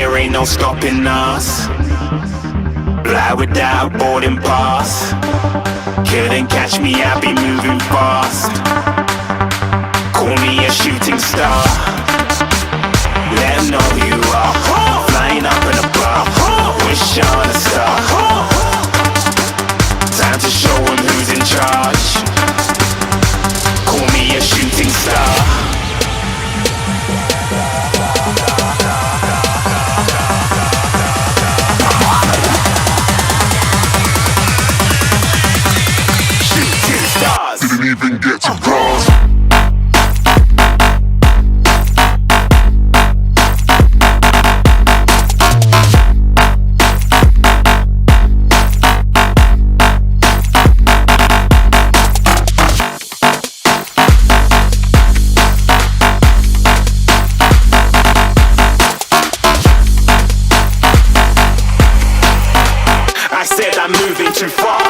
there ain't no stopping us. Fly without boarding pass. Couldn't catch me, I be moving fast. Call me a shooting star. Let 'em know who you are. Flying up in a bar. Wish on a star. Time to show who's in charge. Call me a shooting star. I'm moving too far.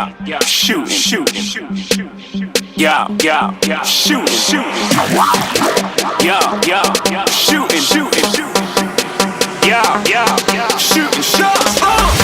Yeah, yeah, yeah, shoot, shoot, yeah, yeah, yeah, shoot, shoot, yeah, yeah, shooting, shooting, yeah, yeah, shooting shots.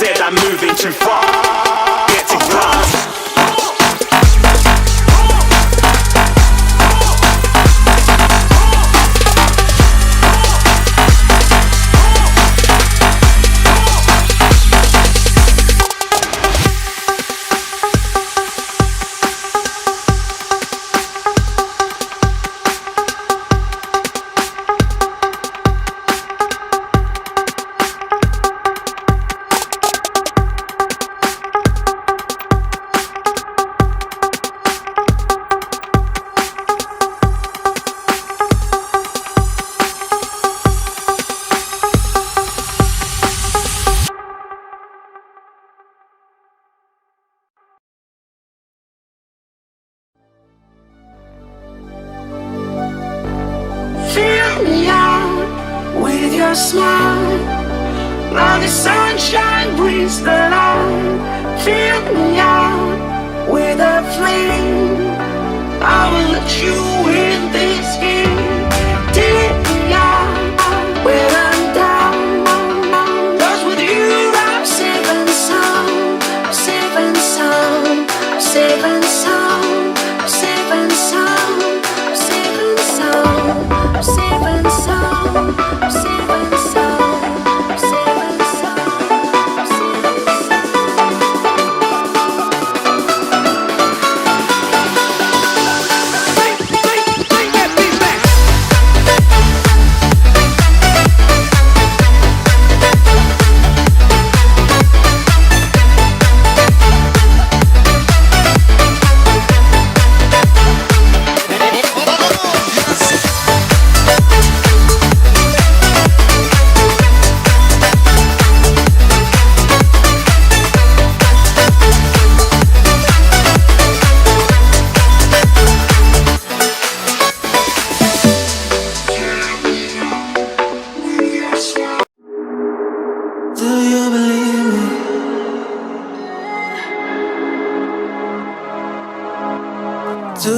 Said I'm moving too far. Your smile. Now the sunshine brings the light. Fill me out with a flame. I will let you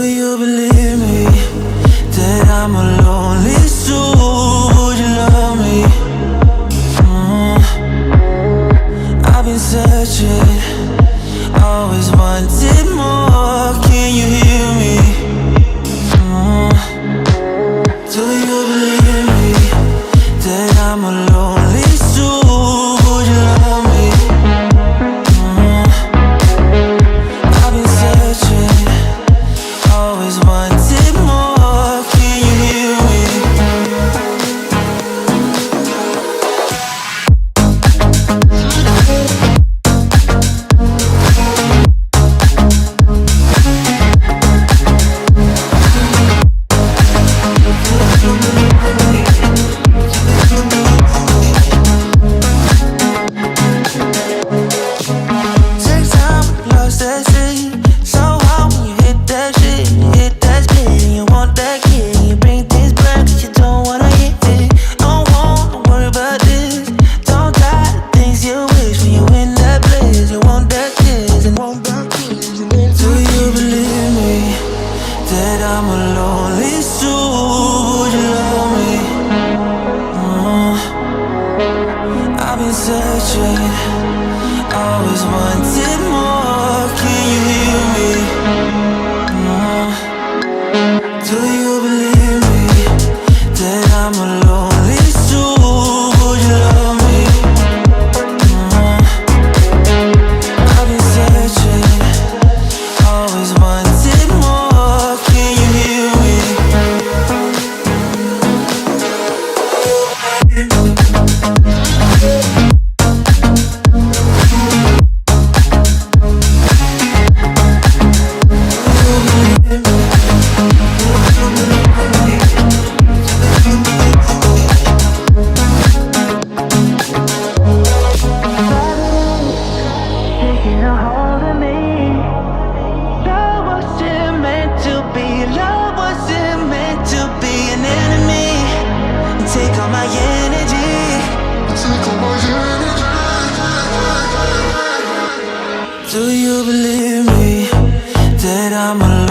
you believe me that I'm a lonely soul? Would you love me? Mm. I've been searching. pressure Do you believe me that I'm alive?